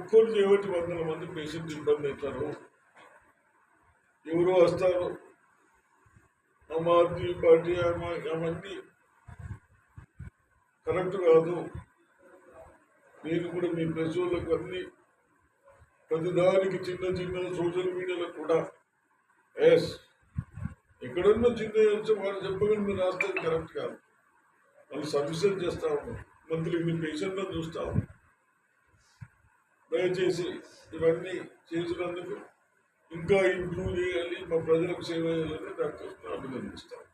కోటి వందల మంది పేషెంట్ ఇబ్బంది అవుతారు. ఎవరు వస్తారు. ఆమ్ ఆద్మీ పార్టీ ఆమ- అవన్నీ కరెక్ట్ కాదు. నేను కూడా మీ ప్రెస్ అన్ని ప్రతిదానికి చిన్న చిన్న సోషల్ మీడియాలో కూడా ఎస్ ఎక్కడన్నా చిన్న వచ్చి వాళ్ళు చెప్పగలను మీరు రాస్తే కరెక్ట్ కాదు. వాళ్ళు సర్వీసెస్ చేస్తా ఉన్నారు మంత్లీ మీ పేషెంట్లను చూస్తా ఉన్నారు దయచేసి ఇవన్నీ చేసినందుకు ఇంకా ఇంప్రూవ్ చేయాలి మా ప్రజలకు సేవ చేయాలని డాక్టర్ అభినందిస్తాను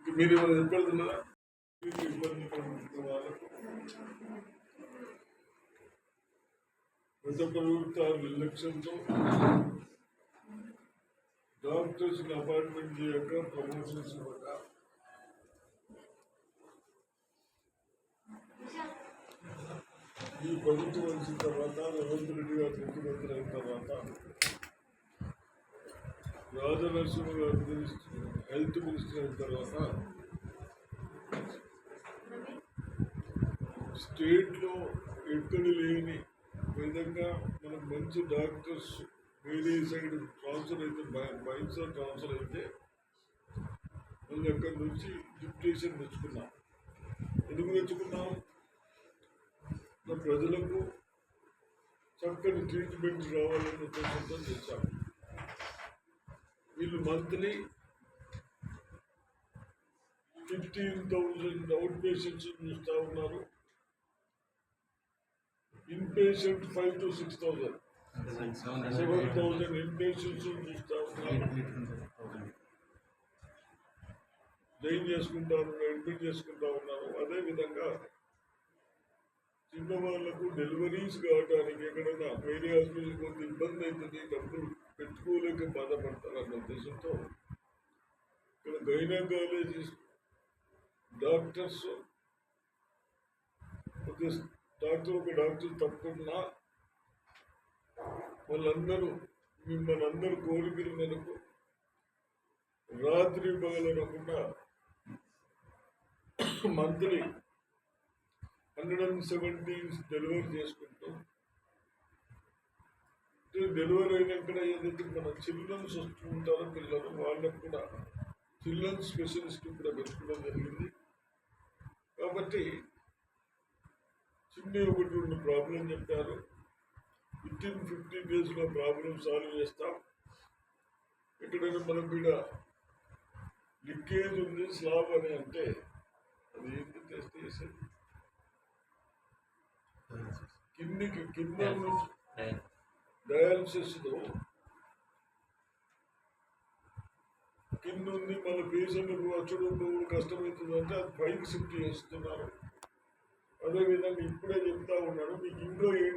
ఇంక మీరు ఏమైనా చెప్పగలుగుతున్నారా ఇబ్బంది పడుతున్న వాళ్ళకు గత ప్రభుత్వ నిర్లక్ష్యంతో డాక్టర్స్ అపాయింట్మెంట్ చేయక ప్రమోషన్స్ ఇవ్వక ఈ ప్రభుత్వం వచ్చిన తర్వాత రేవంత్ రెడ్డి గారు ముఖ్యమంత్రి అయిన తర్వాత రాజనరసింహ గారు మినిస్టర్ హెల్త్ మినిస్టర్ అయిన తర్వాత స్టేట్లో ఎక్కడ లేని విధంగా మనకు మంచి డాక్టర్స్ వేరే సైడ్ ట్రాన్స్ఫర్ అయితే మైన్సర్ ట్రాన్స్ఫర్ అయితే మళ్ళీ అక్కడి నుంచి డిప్యూటేషన్ తెచ్చుకున్నాం. ఎందుకు తెచ్చుకున్నాం? ప్రజలకు చక్కని ట్రీట్మెంట్ రావాలనే ఉద్దేశంతో చేశాం వీళ్ళు monthly fifteen thousand out patients చూస్తూ ఉన్నారు. In patient five to six thousand seven thousand in patients చూస్తూ ఉన్నారు. జైన్ చేసుకుంటా ఉన్నారు అడ్మిట్ చేసుకుంటా ఉన్నారు అదేవిధంగా చిన్న వాళ్ళకు డెలివరీస్ కావడానికి ఎక్కడైనా వేరే హాస్పిటల్ కొంత ఇబ్బంది అవుతుంది డబ్బులు పెట్టుకోలేక బాధపడతారు అన్న ఉద్దేశంతో ఇక్కడ గైనకాలజిస్ట్ డాక్టర్స్ ఒక డాక్టర్ ఒక డాక్టర్ తప్పకుండా వాళ్ళందరూ మిమ్మల్ని అందరూ కోరికల మేరకు రాత్రి పగలనకుండా monthly hundred and seventy delivery చేసుకుంటాం డెలివరీ అయినాక ఏదైతే మన చిల్డ్రన్స్ వస్తుంటారో పిల్లలు వాళ్ళకు కూడా చిల్డ్రన్స్ స్పెషలిస్ట్ కూడా పెట్టుకోవడం జరిగింది. కాబట్టి చిన్న ఒకటి రెండు ప్రాబ్లం చెప్పారు. ఫిఫ్టీన్ ఫిఫ్టీన్ డేస్లో ప్రాబ్లం సాల్వ్ చేస్తాం. ఎక్కడైనా మనం కూడా లీకేజ్ ఉంది స్లాబ్ అని అంటే అది ఏంటి? టెస్ట్ చేసేది. కిందికి కింద నుంచి డయాలసిస్లో కింద ఉంది మన పేషెంట్ వచ్చడం కష్టమవుతుంది అంటే అది పైకి షిఫ్ట్ చేస్తున్నారు. అదేవిధంగా ఇప్పుడే చెప్తా ఉన్నాడు మీకు ఇంట్లో ఏం